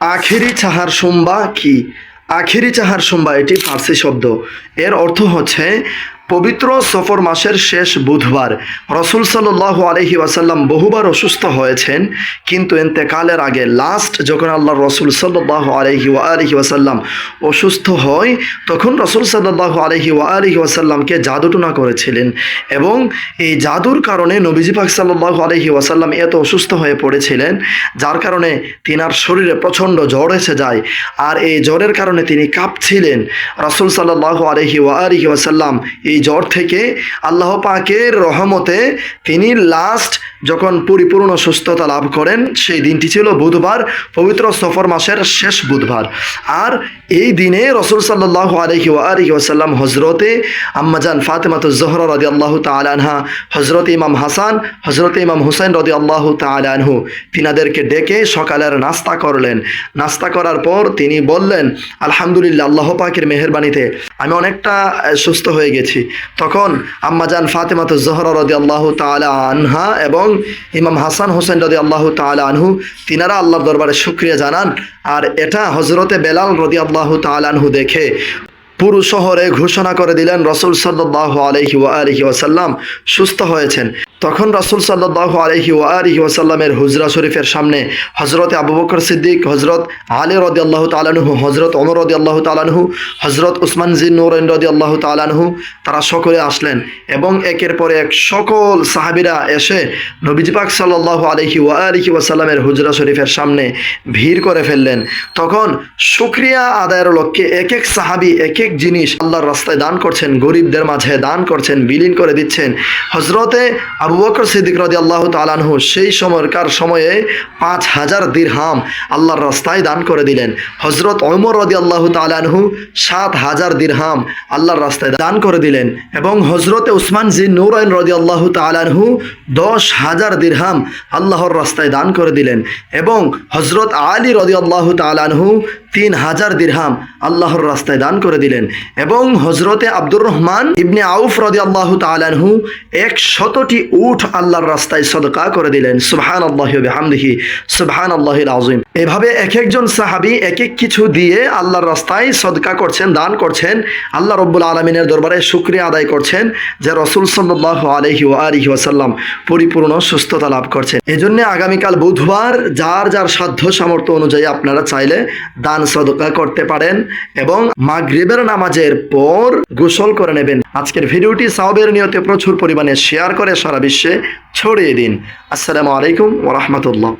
আখেরি চাহার সোম্বা কি? আখেরি চাহার সোম্বা এটি ফার্সি শব্দ। এর অর্থ হচ্ছে পবিত্র সফর মাসের শেষ বুধবার রসুল সাল্লাহ আলহি ওয়াসাল্লাম বহুবার অসুস্থ হয়েছেন, কিন্তু এতেকালের আগে লাস্ট যখন আল্লাহ রসুল সাল্লাহ আলহি আলহি ওয়াসাল্লাম অসুস্থ হয়, তখন রসুল সাল্লাহ আলহি আলহি ওয়াসাল্লামকে জাদুটনা করেছিলেন এবং এই জাদুর কারণে নবীজি পাক সাল্লাহ আলহি ওয়াসাল্লাম এত অসুস্থ হয়ে পড়েছিলেন, যার কারণে তিনার শরীরে প্রচণ্ড জ্বর এসে যায় আর এই জ্বরের কারণে তিনি কাঁপছিলেন। রসুল সাল্লাহ আলহি আলহি ওয়াসাল্লাম এই জ্বর থেকে আল্লাহ পাকের রহমতে তিনি লাস্ট যখন পরিপূর্ণ সুস্থতা লাভ করেন, সেই দিনটি ছিল বুধবার, পবিত্র সফর মাসের শেষ বুধবার। আর এই দিনে রসুল সাল্লাহ আলহি আলহি ওয়াসাল্লাম হজরতে আম্মাজান ফাতেমাত জহর রদি আল্লাহ তালানহা হজরত ইমাম হাসান হজরত ইমাম হুসাইন রদি আল্লাহ তালানহু তিনাদেরকে ডেকে সকালের নাস্তা করলেন। নাস্তা করার পর তিনি বললেন, আলহামদুলিল্লাহ, আল্লাহ পাকের মেহরবানিতে আমি অনেকটা সুস্থ হয়ে গেছি। তখন আম্মাজান ফাতেমাত জহর রদি আল্লাহ তালা আনহা এবং ইমাম হাসান হোসেন রদি আল্লাহ তালা আনহু, তিনারা আল্লাহর দরবারে সুক্রিয়া জানান। আর এটা হজরতে বেলাল রদি আল্লাহ তালানহু দেখে পুরো শহরে ঘোষণা করে দিলেন, রসুল সাল্লাহ আলহি আলহি ওয়াসাল্লাম সুস্থ হয়েছেন। তখন রসুল সাল্লাহ আলহি আলহি ওয়াসাল্লামের হুজরা শরীফের সামনে হজরত আবু বকর সিদ্দিক হজরত আলী রদি আল্লাহ তালানহু হজরত অমর রদি আল্লাহ তালানহু হজরত উসমান জিন নুরেন রদি আল্লাহ তালানহু তারা সকলে আসলেন এবং একের পর এক সকল সাহাবিরা এসে নবীজি পাক সাল্লাহ আলহি আলহি ওয়াসাল্লামের হুজরা শরীফের সামনে ভিড় করে ফেললেন। তখন শুক্রিয়া আদায়ের লক্ষ্যে এক এক সাহাবি এক এক জিনিস আল্লাহর রাস্তায় দান করছেন, গরিবদের মাঝে দান করছেন, বিলীন করে দিচ্ছেন। হজরতে আবু বকর সিদ্দিক রদি আল্লাহ তালানহু সেই সময়কার সময়ে পাঁচ হাজার দিরহাম আল্লাহর রাস্তায় দান করে দিলেন। হজরত ওমর রদি আল্লাহ তালানহু সাত হাজার দিরহাম আল্লাহর রাস্তায় দান করে দিলেন এবং হজরতে উসমান জি নুরাইন রদি আল্লাহ তালানহু দশ হাজার দিরহাম আল্লাহর রাস্তায় দান করে দিলেন এবং হজরত আলী রদি আল্লাহ তালানহু তিন হাজার দিরহাম আল্লাহর রাস্তায় দান করে দিলেন। এবং হজরতে আব্দুর রহমান ইবনে আউফ রদি আল্লাহ তালানহু এক শতটি উঠ আল্লাহর রাস্তায় সদকা করে দিলেন। সুবহান আল্লাহ হামদিহি সুবহান আল্লাহিল আজিম এভাবে এক একজন সাহাবি এক এক কিছু দিয়ে আল্লাহর রাস্তায় সদকা করছেন, দান করছেন, আল্লাহ রব্বুল আলমিনের দরবারে শুক্রিয়া আদায় করছেন, যে রসুল সাল্লাহ আলহি আলহি ওয়াসাল্লাম পরিপূর্ণ সুস্থতা লাভ করছেন। এজন্য আগামীকাল বুধবার যার যার সাধ্য সামর্থ্য অনুযায়ী আপনারা চাইলে দান সদকা করতে পারেন এবং মাগরিবের নামাজের পর গোসল করে নেবেন। আজকের ভিডিওটি সাহবের নিয়তে প্রচুর পরিমাণে শেয়ার করে সারা বিশ্বে ছড়িয়ে দিন। আসসালামু আলাইকুম ওরহমতুল্লাহ